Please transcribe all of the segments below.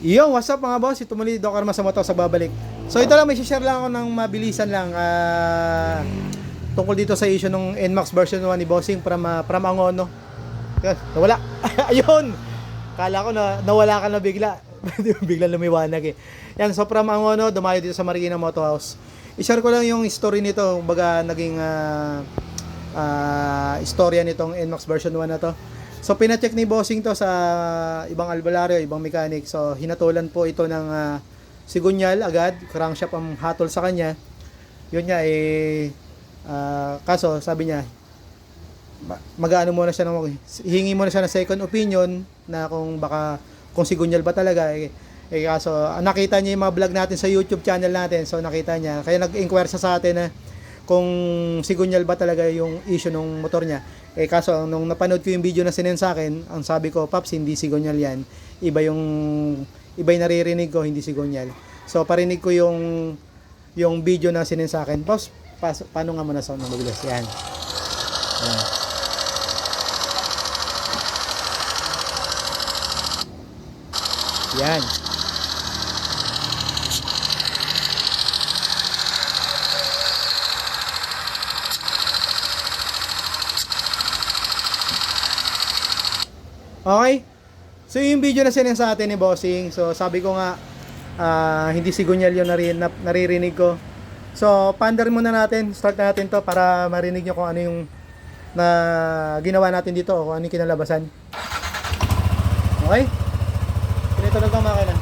Yo, what's up mga boss? Ito muli, Doc Arma sa babalik. So ito lang, may share lang ako ng mabilisan lang ah, tungkol dito sa issue ng NMAX version 1 ni Bossing from, uh, from Angono. Yun, nawala. Ayun! Kala ko na nawala ka na bigla. bigla lumiwanag eh. Yan, so from Angono, dumayo dito sa Marikina Moto House. I-share ko lang yung story nito, baga naging ah, ah, istorya nitong NMAX version 1 na to. So pina-check ni Bossing to sa ibang albularyo, ibang mechanic. So hinatulan po ito ng ah, sigunyal agad, crankshaft ang hatol sa kanya. Yun nga eh ah, kaso sabi niya ma- mag-ano muna siya ng hingi muna siya ng second opinion na kung baka kung sigunyal ba talaga eh, eh kaso ah, nakita niya yung mga vlog natin sa YouTube channel natin. So nakita niya kaya nag-inquire siya sa atin na kung sigunyal ba talaga yung issue ng motor niya. Eh kaso nung napanood ko yung video na sinend sa akin, ang sabi ko, Paps, hindi sigunyal yan. Iba yung iba yung naririnig ko, hindi sigunyal. So parinig ko yung yung video na sinend sa akin. Paps, pas, paano nga muna sound ng mabilis? Yan. Yan. Yan. Okay? So yung video na sinend sa atin ni Bossing. So sabi ko nga ah, hindi sigunyal yung nari, na, naririnig ko. So pander muna natin, start na natin to para marinig nyo kung ano yung na ginawa natin dito o kung ano yung kinalabasan. Okay? Pinito na ang makina.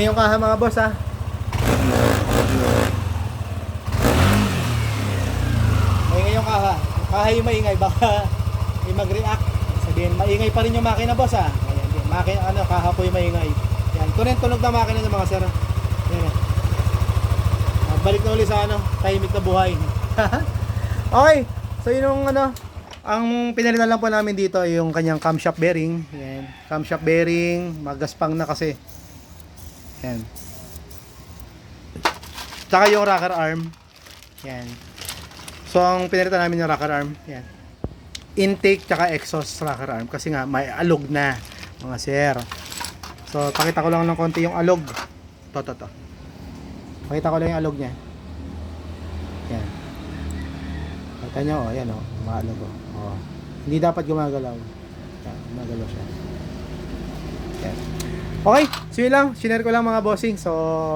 Maingay yung kaha mga boss ha. Maingay yung kaha. Yung kaha yung maingay baka yung mag-react. Sabihin, maingay pa rin yung makina boss ha. Ayan, yan. Makina, ano, kaha po yung maingay. Yan, tunin tunog na makina ng mga sir. ha. Yan ha. Ah, Balik na uli sa ano, tahimik na buhay. okay, so yun yung ano, ang pinalitan lang po namin dito yung kanyang camshaft bearing. Yan, camshaft bearing, magaspang na kasi. Yan. Tsaka yung rocker arm. Yan. So, ang pinalitan namin yung rocker arm. Yan. Intake tsaka exhaust rocker arm. Kasi nga, may alog na. Mga sir. So, pakita ko lang ng konti yung alog. To, to, to. Pakita ko lang yung alog niya. Yan. Kita nyo, oh, yan, oh. Maalog, oh. oh. Hindi dapat gumagalaw. Yan, gumagalaw siya. Yan. Okay, so yun lang. Sinare ko lang mga bossing. So,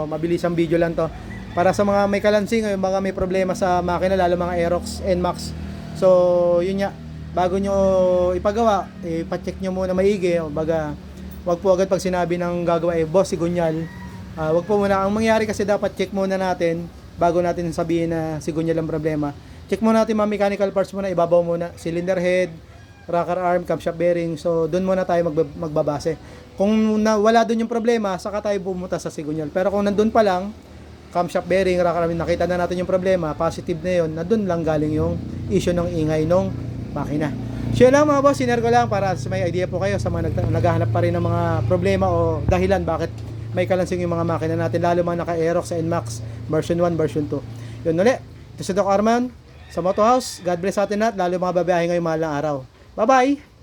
mabilis ang video lang to. Para sa mga may kalansing, yung mga may problema sa makina, lalo mga Aerox, NMAX. So, yun nga. Bago nyo ipagawa, ipacheck nyo muna maigi. O baga, wag po agad pag sinabi ng gagawa, eh, boss, si Gunyal. Ah, wag po muna. Ang mangyari kasi dapat check muna natin bago natin sabihin na si Gunyal ang problema. Check muna natin mga mechanical parts muna, ibabaw muna. Cylinder head, rocker arm, camshaft bearing. So, doon muna tayo magba- magbabase. Kung na, wala doon yung problema, saka tayo pumunta sa sigunyal. Pero kung nandun pa lang, camshaft bearing, rocker arm, nakita na natin yung problema, positive na yun, na doon lang galing yung issue ng ingay ng makina. Yun lang mga boss, sinare ko lang para sa may idea po kayo sa mga nag- naghahanap pa rin ng mga problema o dahilan bakit may kalansing yung mga makina natin, lalo mga naka-Aerox sa NMAX version 1, version 2. Yun ulit. Ito si Doc Arman sa Moto House. God bless sa atin lahat, lalo mga babae ngayong mahal ng araw. Bye-bye!